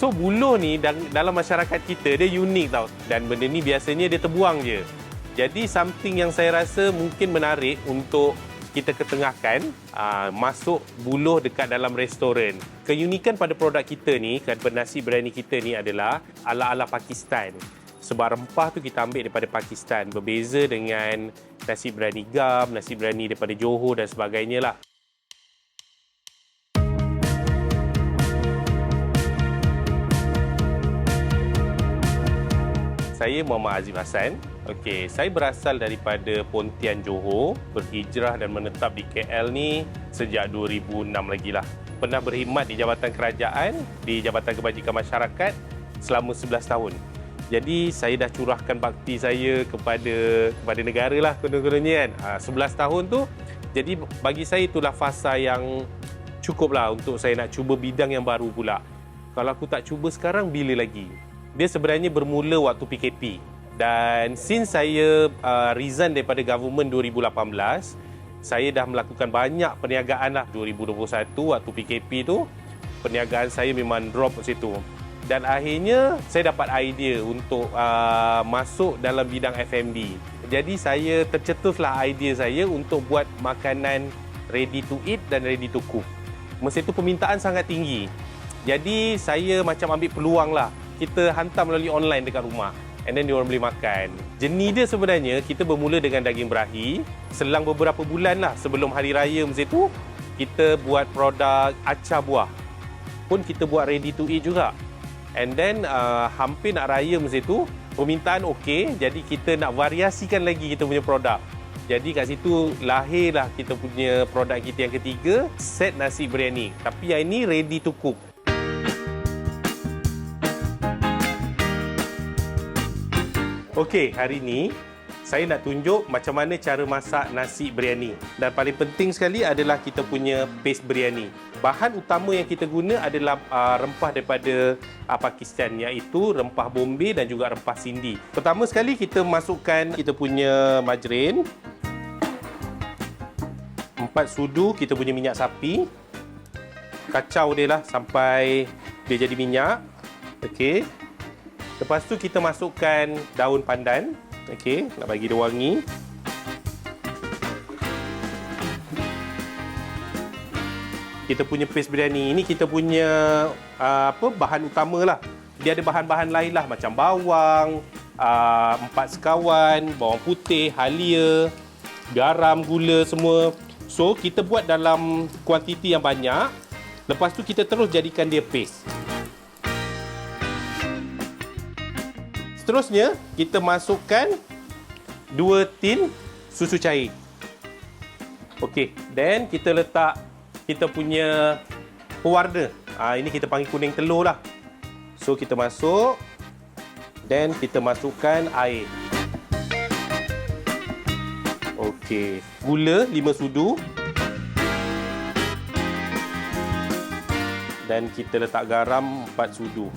So buluh ni dal- dalam masyarakat kita dia unik tau dan benda ni biasanya dia terbuang je. Jadi something yang saya rasa mungkin menarik untuk kita ketengahkan aa, masuk buluh dekat dalam restoran. Keunikan pada produk kita ni, pada nasi biryani kita ni adalah ala-ala Pakistan. Sebab rempah tu kita ambil daripada Pakistan. Berbeza dengan nasi biryani gam, nasi biryani daripada Johor dan sebagainya lah. Saya Muhammad Azim Hassan. Okey, saya berasal daripada Pontian Johor, berhijrah dan menetap di KL ni sejak 2006 lagi lah. Pernah berkhidmat di Jabatan Kerajaan, di Jabatan Kebajikan Masyarakat selama 11 tahun. Jadi saya dah curahkan bakti saya kepada kepada negara lah kononnya kan. Ha, 11 tahun tu jadi bagi saya itulah fasa yang cukup lah untuk saya nak cuba bidang yang baru pula. Kalau aku tak cuba sekarang, bila lagi? Dia sebenarnya bermula waktu PKP. Dan since saya uh, resign daripada government 2018, saya dah melakukan banyak perniagaan lah. 2021 waktu PKP tu, perniagaan saya memang drop kat situ. Dan akhirnya saya dapat idea untuk uh, masuk dalam bidang F&B. Jadi saya tercetuslah idea saya untuk buat makanan ready to eat dan ready to cook. Masa itu permintaan sangat tinggi. Jadi saya macam ambil peluang lah. Kita hantar melalui online dekat rumah. And then diorang boleh makan. Jenis dia sebenarnya kita bermula dengan daging berahi. Selang beberapa bulan lah sebelum hari raya masa itu, kita buat produk acar buah. Pun kita buat ready to eat juga. And then uh, hampir nak raya masa itu, permintaan okey. Jadi kita nak variasikan lagi kita punya produk. Jadi kat situ lahirlah kita punya produk kita yang ketiga, set nasi biryani. Tapi yang ini ready to cook. Okey, hari ini saya nak tunjuk macam mana cara masak nasi biryani. Dan paling penting sekali adalah kita punya paste biryani. Bahan utama yang kita guna adalah uh, rempah daripada uh, Pakistan iaitu rempah Bombay dan juga rempah Sindi. Pertama sekali kita masukkan kita punya margarin. Empat sudu kita punya minyak sapi. Kacau dia lah sampai dia jadi minyak. Okey. Lepas tu kita masukkan daun pandan. Okey, nak bagi dia wangi. Kita punya paste biryani ini kita punya uh, apa bahan utama lah. Dia ada bahan-bahan lain lah macam bawang, uh, empat sekawan, bawang putih, halia, garam, gula semua. So kita buat dalam kuantiti yang banyak. Lepas tu kita terus jadikan dia paste. Seterusnya, kita masukkan dua tin susu cair. Okey, then kita letak kita punya pewarna. Ha, ini kita panggil kuning telur lah. So, kita masuk. Then, kita masukkan air. Okey, gula 5 sudu. Dan kita letak garam 4 sudu.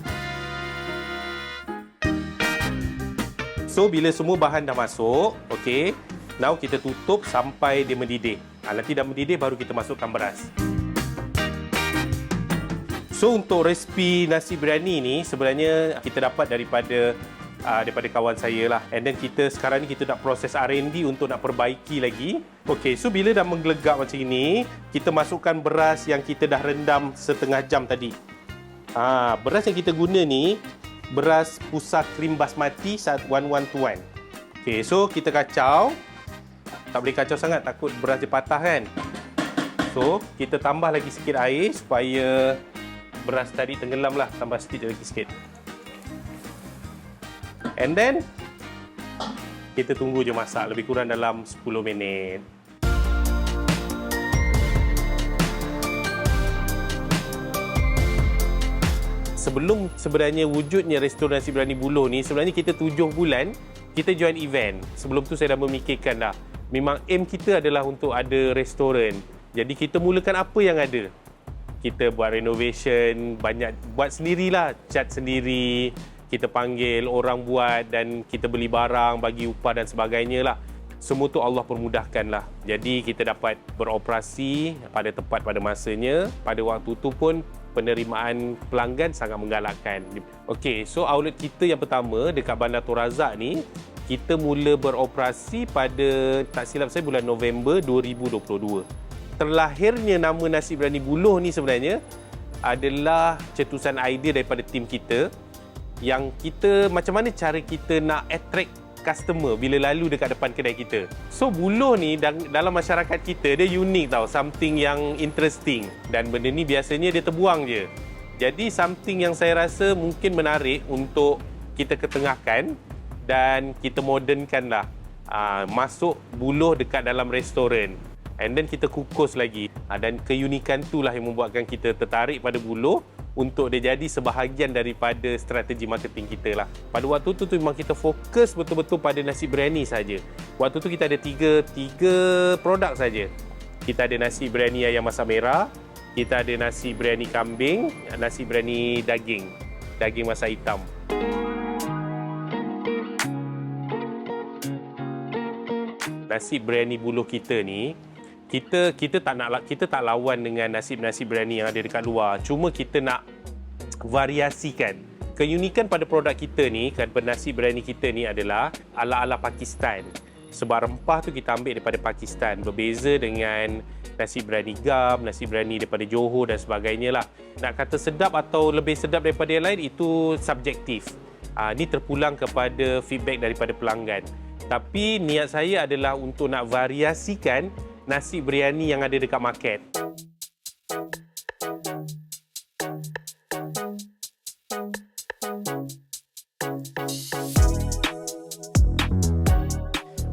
So bila semua bahan dah masuk, okey. Now kita tutup sampai dia mendidih. Ha, nanti dah mendidih baru kita masukkan beras. So untuk resipi nasi biryani ni sebenarnya kita dapat daripada uh, daripada kawan saya lah. And then kita sekarang ni kita nak proses R&D untuk nak perbaiki lagi. Okey, so bila dah menggelegak macam ini, kita masukkan beras yang kita dah rendam setengah jam tadi. Ha, beras yang kita guna ni beras pusat krim basmati 1121. Okey, so kita kacau. Tak boleh kacau sangat takut beras dia patah kan. So, kita tambah lagi sikit air supaya beras tadi tenggelam lah. Tambah sikit lagi sikit. And then, kita tunggu je masak lebih kurang dalam 10 minit. Sebelum sebenarnya wujudnya restoran nasi biryani buluh ni sebenarnya kita tujuh bulan kita join event. Sebelum tu saya dah memikirkan dah. Memang aim kita adalah untuk ada restoran. Jadi kita mulakan apa yang ada. Kita buat renovation, banyak buat sendirilah, cat sendiri. Kita panggil orang buat dan kita beli barang, bagi upah dan sebagainya lah. Semua tu Allah permudahkan lah. Jadi kita dapat beroperasi pada tepat pada masanya. Pada waktu tu pun penerimaan pelanggan sangat menggalakkan. Okey, so outlet kita yang pertama dekat Bandar Torazak ni kita mula beroperasi pada tak silap saya bulan November 2022. Terlahirnya nama nasi berani buluh ni sebenarnya adalah cetusan idea daripada tim kita yang kita macam mana cara kita nak attract customer bila lalu dekat depan kedai kita. So buluh ni dalam masyarakat kita dia unik tau, something yang interesting. Dan benda ni biasanya dia terbuang je. Jadi something yang saya rasa mungkin menarik untuk kita ketengahkan dan kita modernkan lah. Uh, masuk buluh dekat dalam restoran. And then kita kukus lagi. Uh, dan keunikan tu lah yang membuatkan kita tertarik pada buluh untuk dia jadi sebahagian daripada strategi marketing kita lah. Pada waktu tu tu memang kita fokus betul-betul pada nasi biryani saja. Waktu tu kita ada tiga tiga produk saja. Kita ada nasi biryani ayam masak merah, kita ada nasi biryani kambing, nasi biryani daging, daging masak hitam. nasi biryani buluh kita ni kita kita tak nak kita tak lawan dengan nasi-nasi biryani yang ada dekat luar cuma kita nak variasikan keunikan pada produk kita ni kan nasi biryani kita ni adalah ala-ala Pakistan sebab rempah tu kita ambil daripada Pakistan berbeza dengan nasi biryani gam, nasi biryani daripada Johor dan sebagainya lah. Nak kata sedap atau lebih sedap daripada yang lain itu subjektif. Uh, ini terpulang kepada feedback daripada pelanggan. Tapi niat saya adalah untuk nak variasikan nasi biryani yang ada dekat market.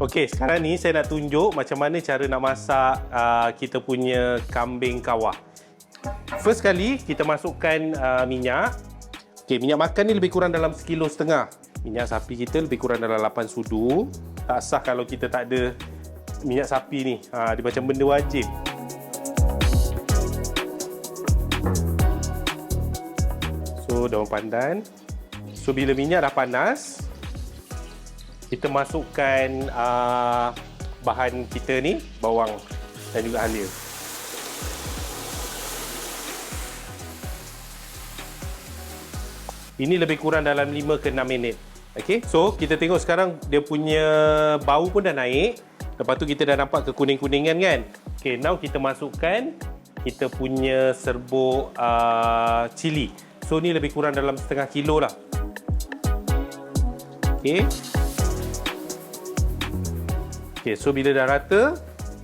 Okey, sekarang ni saya nak tunjuk macam mana cara nak masak uh, kita punya kambing kawah. First kali kita masukkan uh, minyak. Okey, minyak makan ni lebih kurang dalam sekilo setengah minyak sapi kita lebih kurang dalam 8 sudu. Tak sah kalau kita tak ada minyak sapi ni. Ha, dia macam benda wajib. So, daun pandan. So, bila minyak dah panas, kita masukkan uh, bahan kita ni, bawang dan juga halia. Ini lebih kurang dalam 5 ke 6 minit. Okay, so kita tengok sekarang dia punya bau pun dah naik. Lepas tu kita dah nampak kekuning-kuningan kan. Okay, now kita masukkan kita punya serbuk uh, cili. So ni lebih kurang dalam setengah kilo lah. Okay. Okay, so bila dah rata,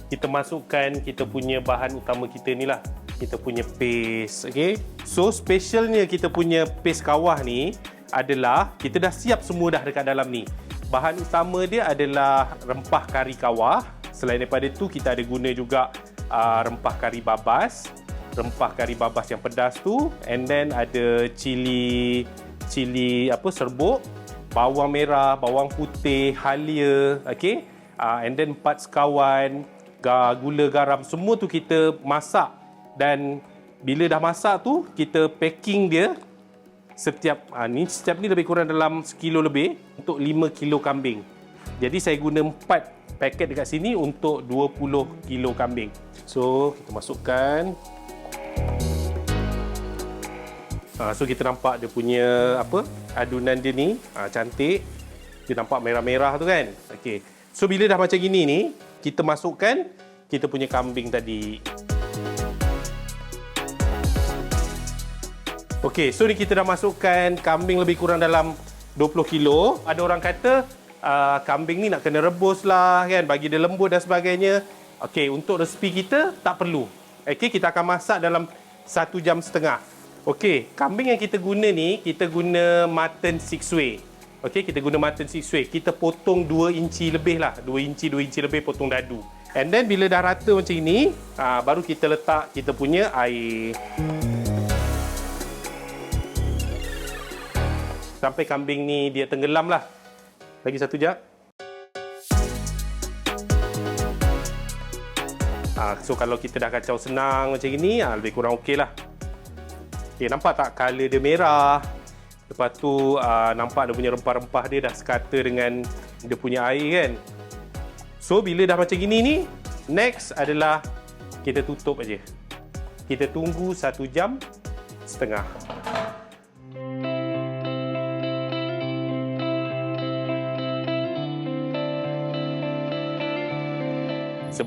kita masukkan kita punya bahan utama kita ni lah. Kita punya paste, okay. So specialnya kita punya paste kawah ni, adalah kita dah siap semua dah dekat dalam ni. Bahan utama dia adalah rempah kari kawah. Selain daripada itu kita ada guna juga uh, rempah kari babas, rempah kari babas yang pedas tu and then ada cili cili apa serbuk, bawang merah, bawang putih, halia, okey. Uh, and then empat sekawan, gula garam semua tu kita masak dan bila dah masak tu kita packing dia setiap ha, ni setiap ni lebih kurang dalam sekilo lebih untuk 5 kilo kambing. Jadi saya guna 4 paket dekat sini untuk 20 kilo kambing. So kita masukkan. Ha, so kita nampak dia punya apa adunan dia ni ha, cantik. Dia nampak merah-merah tu kan. Okey. So bila dah macam gini ni kita masukkan kita punya kambing tadi. Okey, so ni kita dah masukkan kambing lebih kurang dalam 20 kilo. Ada orang kata uh, kambing ni nak kena rebus lah kan, bagi dia lembut dan sebagainya. Okey, untuk resipi kita tak perlu. Okey, kita akan masak dalam satu jam setengah. Okey, kambing yang kita guna ni, kita guna mutton six way. Okey, kita guna mutton six way. Kita potong 2 inci lebih lah. 2 inci, 2 inci lebih potong dadu. And then bila dah rata macam ini, uh, baru kita letak kita punya air. Sampai kambing ni dia tenggelam lah. Lagi satu jap. Ha, so kalau kita dah kacau senang macam ini, ha, lebih kurang okey lah. Okay, nampak tak color dia merah. Lepas tu ha, nampak dia punya rempah-rempah dia dah sekata dengan dia punya air kan. So bila dah macam gini ni, next adalah kita tutup aja. Kita tunggu satu jam setengah.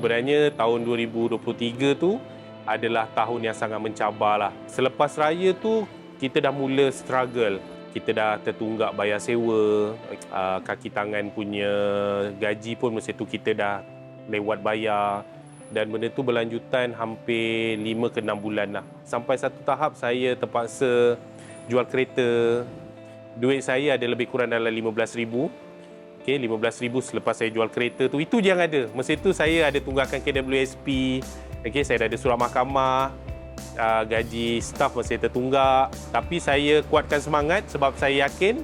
Sebenarnya tahun 2023 tu adalah tahun yang sangat mencabar lah. Selepas raya tu, kita dah mula struggle. Kita dah tertunggak bayar sewa, kaki tangan punya gaji pun masa tu kita dah lewat bayar. Dan benda tu berlanjutan hampir 5 ke 6 bulan lah. Sampai satu tahap saya terpaksa jual kereta. Duit saya ada lebih kurang dalam RM15,000. Okay, RM15,000 selepas saya jual kereta tu. Itu je yang ada. Masa tu saya ada tunggakan KWSP. Okay, saya dah ada surat mahkamah. Uh, gaji staff masih tertunggak. Tapi saya kuatkan semangat sebab saya yakin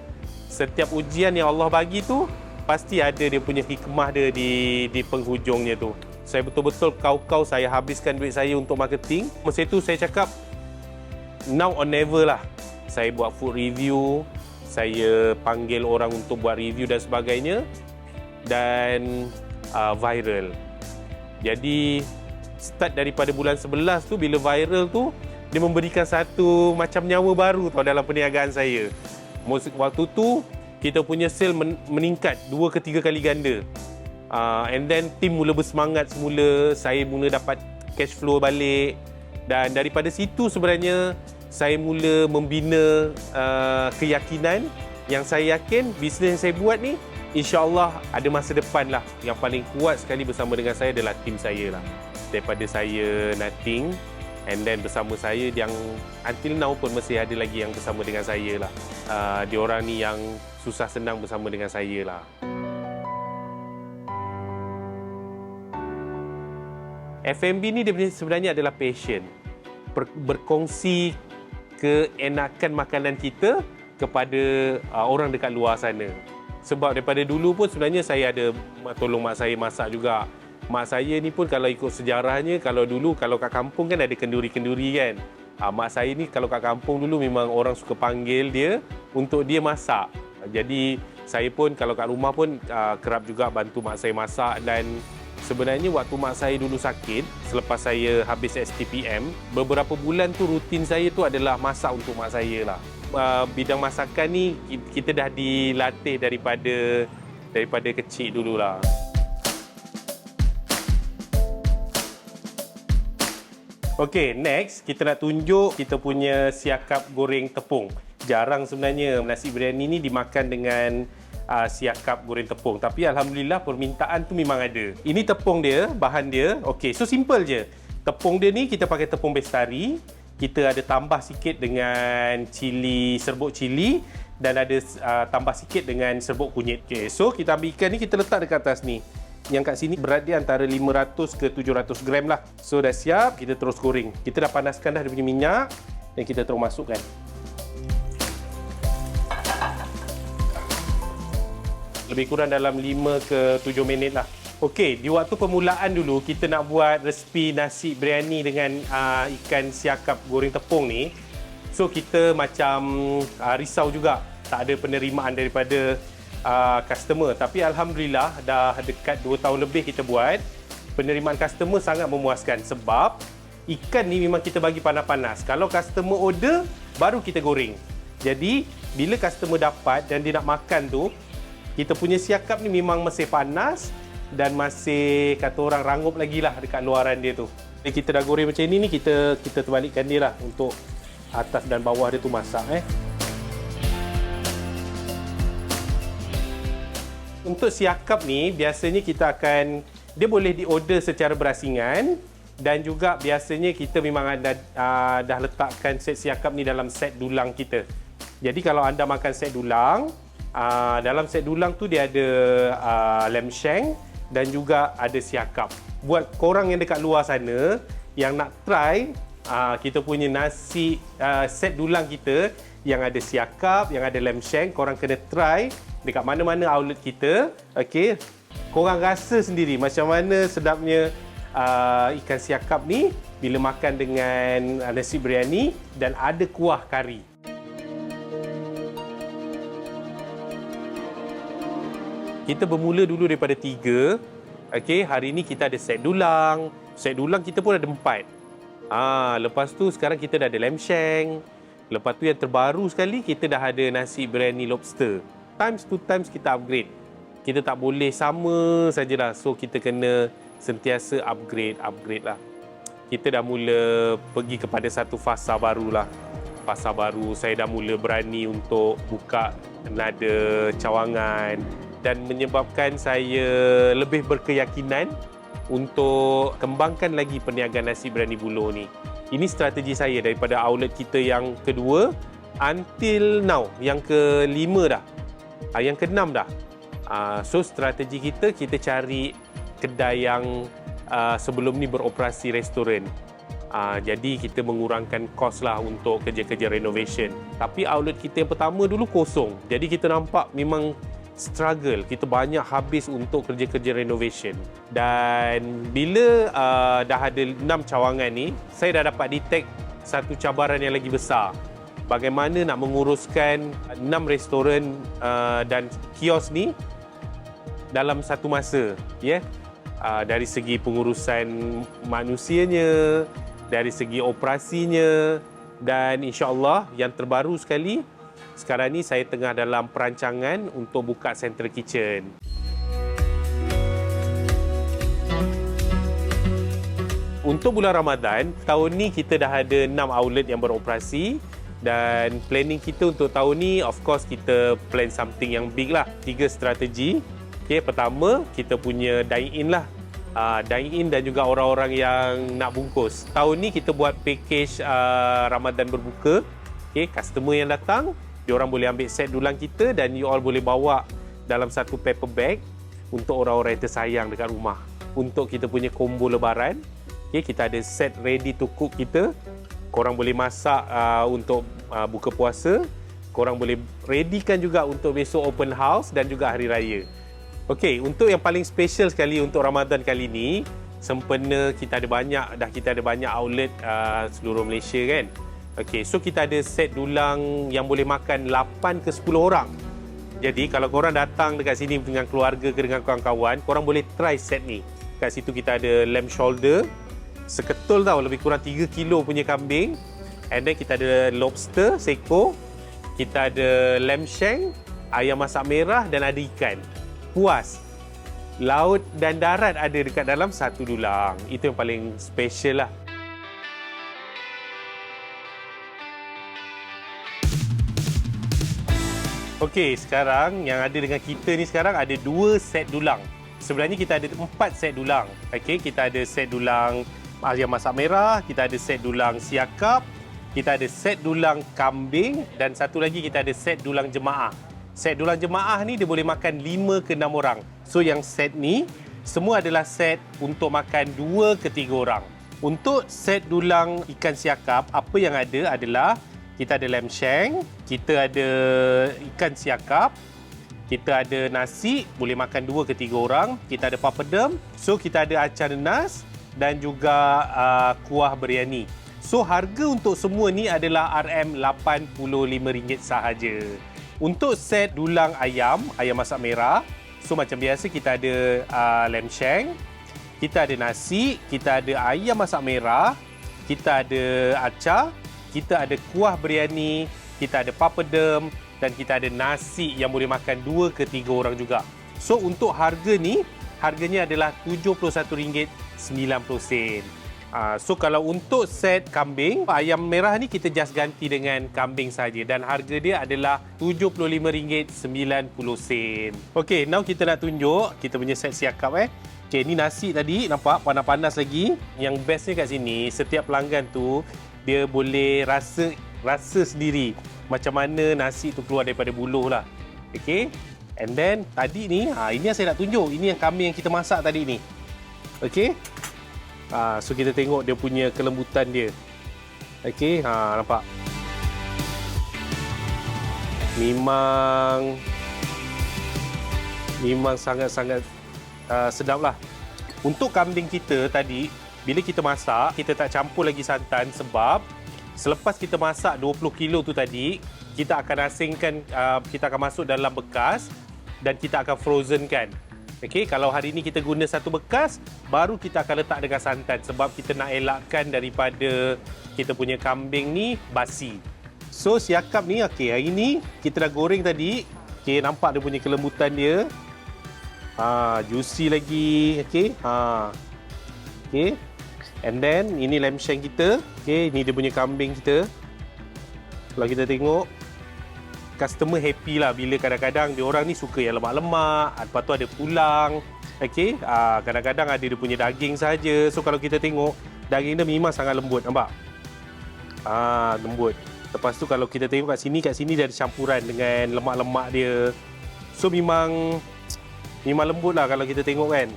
setiap ujian yang Allah bagi tu pasti ada dia punya hikmah dia di di penghujungnya tu. Saya betul-betul kau-kau saya habiskan duit saya untuk marketing. Masa itu saya cakap now or never lah. Saya buat food review, saya panggil orang untuk buat review dan sebagainya dan uh, viral. Jadi start daripada bulan 11 tu bila viral tu dia memberikan satu macam nyawa baru tau dalam perniagaan saya. Waktu tu kita punya sale meningkat dua ke tiga kali ganda. Uh, and then tim mula bersemangat semula, saya mula dapat cash flow balik dan daripada situ sebenarnya saya mula membina uh, keyakinan yang saya yakin bisnes yang saya buat ni insya-Allah ada masa depan lah. Yang paling kuat sekali bersama dengan saya adalah tim saya lah. Daripada saya nothing and then bersama saya yang until now pun masih ada lagi yang bersama dengan saya lah. Uh, dia orang ni yang susah senang bersama dengan saya lah. FMB ni sebenarnya adalah passion. Ber- berkongsi keenakan makanan kita kepada uh, orang dekat luar sana. Sebab daripada dulu pun sebenarnya saya ada tolong mak saya masak juga. Mak saya ni pun kalau ikut sejarahnya kalau dulu kalau kat kampung kan ada kenduri-kenduri kan. Uh, mak saya ni kalau kat kampung dulu memang orang suka panggil dia untuk dia masak. Jadi saya pun kalau kat rumah pun uh, kerap juga bantu mak saya masak dan sebenarnya waktu mak saya dulu sakit selepas saya habis STPM beberapa bulan tu rutin saya tu adalah masak untuk mak saya lah uh, bidang masakan ni kita dah dilatih daripada daripada kecil dululah. Okey, next kita nak tunjuk kita punya siakap goreng tepung. Jarang sebenarnya nasi biryani ni dimakan dengan uh, siakap goreng tepung. Tapi alhamdulillah permintaan tu memang ada. Ini tepung dia, bahan dia. Okey, so simple je. Tepung dia ni kita pakai tepung bestari. Kita ada tambah sikit dengan cili serbuk cili dan ada uh, tambah sikit dengan serbuk kunyit. Okey, so kita ambil ikan ni kita letak dekat atas ni yang kat sini berat dia antara 500 ke 700 gram lah. So dah siap, kita terus goreng. Kita dah panaskan dah dia punya minyak dan kita terus masukkan. Lebih kurang dalam 5 ke 7 minit lah. Okey, di waktu permulaan dulu kita nak buat resipi nasi biryani dengan uh, ikan siakap goreng tepung ni. So kita macam uh, risau juga. Tak ada penerimaan daripada uh, customer. Tapi alhamdulillah dah dekat 2 tahun lebih kita buat penerimaan customer sangat memuaskan. Sebab ikan ni memang kita bagi panas-panas. Kalau customer order baru kita goreng. Jadi bila customer dapat dan dia nak makan tu kita punya siakap ni memang masih panas dan masih kata orang rangup lagi lah dekat luaran dia tu jadi kita dah goreng macam ni ni kita kita terbalikkan dia lah untuk atas dan bawah dia tu masak eh untuk siakap ni biasanya kita akan dia boleh diorder secara berasingan dan juga biasanya kita memang ada uh, dah letakkan set siakap ni dalam set dulang kita. Jadi kalau anda makan set dulang, uh, dalam set dulang tu dia ada uh, lamb shank dan juga ada siakap. Buat korang yang dekat luar sana yang nak try uh, kita punya nasi uh, set dulang kita yang ada siakap, yang ada lamb shank, korang kena try dekat mana-mana outlet kita. Okey. Korang rasa sendiri macam mana sedapnya uh, ikan siakap ni bila makan dengan nasi biryani dan ada kuah kari. Kita bermula dulu daripada tiga. Okey, hari ini kita ada set dulang. Set dulang kita pun ada empat. Ah, lepas tu sekarang kita dah ada lamb shank. Lepas tu yang terbaru sekali kita dah ada nasi biryani lobster. Times to times kita upgrade. Kita tak boleh sama sajalah. So kita kena sentiasa upgrade, upgrade lah. Kita dah mula pergi kepada satu fasa baru lah. Fasa baru, saya dah mula berani untuk buka nada cawangan dan menyebabkan saya lebih berkeyakinan untuk kembangkan lagi perniagaan nasi biryani buluh ni. Ini strategi saya daripada outlet kita yang kedua until now yang kelima dah. Uh, yang keenam dah. Uh, so strategi kita kita cari kedai yang uh, sebelum ni beroperasi restoran. Jadi kita mengurangkan kos lah untuk kerja-kerja renovation. Tapi outlet kita yang pertama dulu kosong. Jadi kita nampak memang struggle. Kita banyak habis untuk kerja-kerja renovation. Dan bila uh, dah ada enam cawangan ni saya dah dapat detect satu cabaran yang lagi besar. Bagaimana nak menguruskan enam restoran uh, dan kios ni dalam satu masa ya? Yeah? uh, dari segi pengurusan manusianya dari segi operasinya dan insyaallah yang terbaru sekali sekarang ni saya tengah dalam perancangan untuk buka central kitchen. Untuk bulan Ramadan, tahun ni kita dah ada 6 outlet yang beroperasi dan planning kita untuk tahun ni of course kita plan something yang big lah. Tiga strategi. Okay, pertama kita punya dine in lah. Uh, dine in dan juga orang-orang yang nak bungkus. Tahun ni kita buat package uh, Ramadan berbuka. Okay, customer yang datang Diorang boleh ambil set dulang kita dan you all boleh bawa dalam satu paper bag untuk orang-orang yang tersayang dekat rumah. Untuk kita punya combo lebaran, okay, kita ada set ready to cook kita. Korang boleh masak uh, untuk uh, buka puasa. Korang boleh readykan juga untuk besok open house dan juga hari raya. Okey, untuk yang paling special sekali untuk Ramadan kali ini, sempena kita ada banyak dah kita ada banyak outlet uh, seluruh Malaysia kan. Okey, so kita ada set dulang yang boleh makan 8 ke 10 orang. Jadi kalau korang datang dekat sini dengan keluarga ke dengan kawan-kawan, korang boleh try set ni. Kat situ kita ada lamb shoulder, seketul tau lebih kurang 3 kilo punya kambing. And then kita ada lobster, seko. Kita ada lamb shank, ayam masak merah dan ada ikan. Puas. Laut dan darat ada dekat dalam satu dulang. Itu yang paling special lah. Okey, sekarang yang ada dengan kita ni sekarang ada dua set dulang. Sebenarnya kita ada empat set dulang. Okey, kita ada set dulang ayam masak merah, kita ada set dulang siakap, kita ada set dulang kambing dan satu lagi kita ada set dulang jemaah. Set dulang jemaah ni dia boleh makan lima ke enam orang. So yang set ni semua adalah set untuk makan dua ke tiga orang. Untuk set dulang ikan siakap, apa yang ada adalah kita ada lamb shank, kita ada ikan siakap, kita ada nasi, boleh makan dua ke tiga orang, kita ada papadum, so kita ada acar nas dan juga uh, kuah biryani. So harga untuk semua ni adalah RM85 sahaja. Untuk set dulang ayam, ayam masak merah, so macam biasa kita ada uh, lamb shank, kita ada nasi, kita ada ayam masak merah, kita ada acar, kita ada kuah biryani, kita ada papadum dan kita ada nasi yang boleh makan dua ke tiga orang juga. So untuk harga ni, harganya adalah RM71.90. Uh, so kalau untuk set kambing, ayam merah ni kita just ganti dengan kambing saja dan harga dia adalah RM75.90. Okay, now kita nak tunjuk kita punya set siakap eh. Okay, ni nasi tadi nampak panas-panas lagi. Yang bestnya kat sini, setiap pelanggan tu dia boleh rasa rasa sendiri macam mana nasi tu keluar daripada buluh lah. Okay. And then tadi ni, ha, ini yang saya nak tunjuk. Ini yang kami yang kita masak tadi ni. Okay. Ha, so kita tengok dia punya kelembutan dia. Okay. Ha, nampak. Memang memang sangat-sangat uh, sedap lah. Untuk kambing kita tadi, bila kita masak, kita tak campur lagi santan sebab selepas kita masak 20 kilo tu tadi, kita akan asingkan, uh, kita akan masuk dalam bekas dan kita akan frozen kan. Okey, kalau hari ini kita guna satu bekas, baru kita akan letak dengan santan sebab kita nak elakkan daripada kita punya kambing ni basi. So siakap ni okey hari ni kita dah goreng tadi. Okey nampak dia punya kelembutan dia. Ha juicy lagi okey. Ha. Okey. And then ini lamb shank kita. Okey ni dia punya kambing kita. Kalau kita tengok customer happy lah bila kadang-kadang dia orang ni suka yang lemak-lemak, lepas tu ada pulang. Okey, uh, kadang-kadang ada dia punya daging saja. So kalau kita tengok daging dia memang sangat lembut, nampak? Ah, lembut. Lepas tu kalau kita tengok kat sini, kat sini dia ada campuran dengan lemak-lemak dia. So memang memang lembut lah kalau kita tengok kan.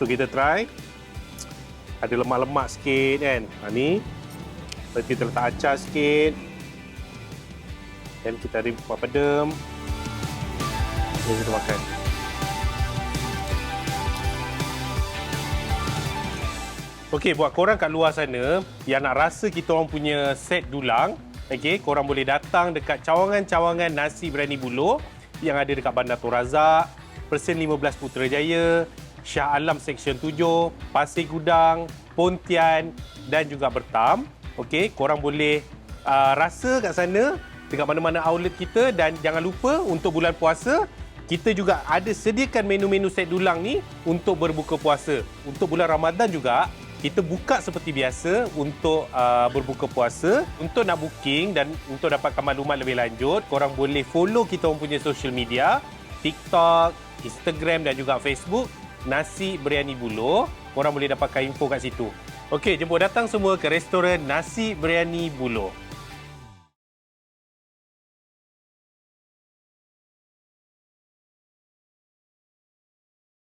So kita try. Ada lemak-lemak sikit kan. Ha, ni. Lepas kita letak acar sikit. Dan kita ada pedem. Dan kita makan. Okey, buat korang kat luar sana yang nak rasa kita orang punya set dulang, okey, korang boleh datang dekat cawangan-cawangan nasi berani buluh yang ada dekat Bandar Tun Persen 15 Putrajaya, Shah Alam Seksyen 7, Pasir Gudang, Pontian dan juga Bertam. Okey, korang boleh uh, rasa kat sana dekat mana-mana outlet kita dan jangan lupa untuk bulan puasa kita juga ada sediakan menu-menu set dulang ni untuk berbuka puasa. Untuk bulan Ramadan juga kita buka seperti biasa untuk uh, berbuka puasa. Untuk nak booking dan untuk dapatkan maklumat lebih lanjut, korang boleh follow kita punya social media, TikTok, Instagram dan juga Facebook, Nasi Biryani Bulo. Korang boleh dapatkan info kat situ. Okey, jemput datang semua ke restoran Nasi Biryani Bulo.